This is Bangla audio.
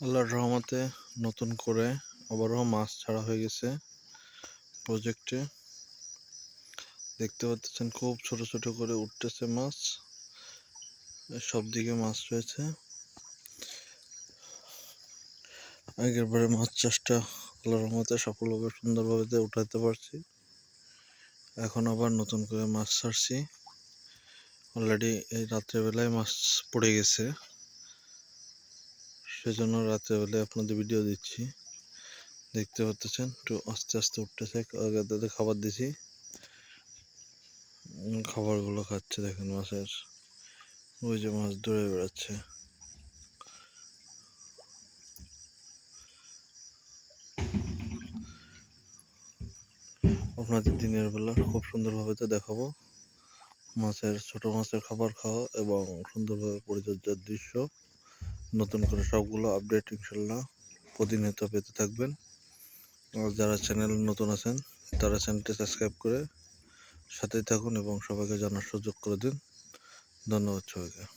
আল্লাহর রহমতে নতুন করে আবারও মাছ ছাড়া হয়ে গেছে প্রজেক্টে দেখতে পাচ্ছেন খুব ছোট ছোট করে উঠতেছে মাছ। সব দিকে মাছ রয়েছে। আগের বারে মাছ চাষটা আল্লাহর রহমতে সফলভাবে সুন্দরভাবে উঠাতে পারছি, এখন আবার নতুন করে মাছ ছাড়ছি। অলরেডি এই রাত্রেবেলায় মাছ পড়ে গেছে। সেজন্য রাত্রেবেলায় আপনাদের ভিডিও দিচ্ছি। দেখতে পাচ্ছেন, একটু আস্তে আস্তে উঠতেছে। তাদের খাবার দিছি। খাবারগুলো খাচ্ছে, দেখেন মাছের। ওই যে মাছ ধরে বেড়াচ্ছে। আপনাদের দিনের বেলা খুব সুন্দরভাবে তো দেখাবো। মাছের, ছোট মাছের খাবার খাওয়া এবং সুন্দরভাবে পরিচর্যার দৃশ্য। নতুন করে সবগুলো আপডেট ইনশাল্লাহ প্রতিনিয়ত পেতে থাকবেন। আর যারা চ্যানেল নতুন আছেন, তারা চ্যানেলটি সাবস্ক্রাইব করে সাথেই থাকুন এবং সবাইকে জানার সুযোগ করে দিন। ধন্যবাদ সবাইকে।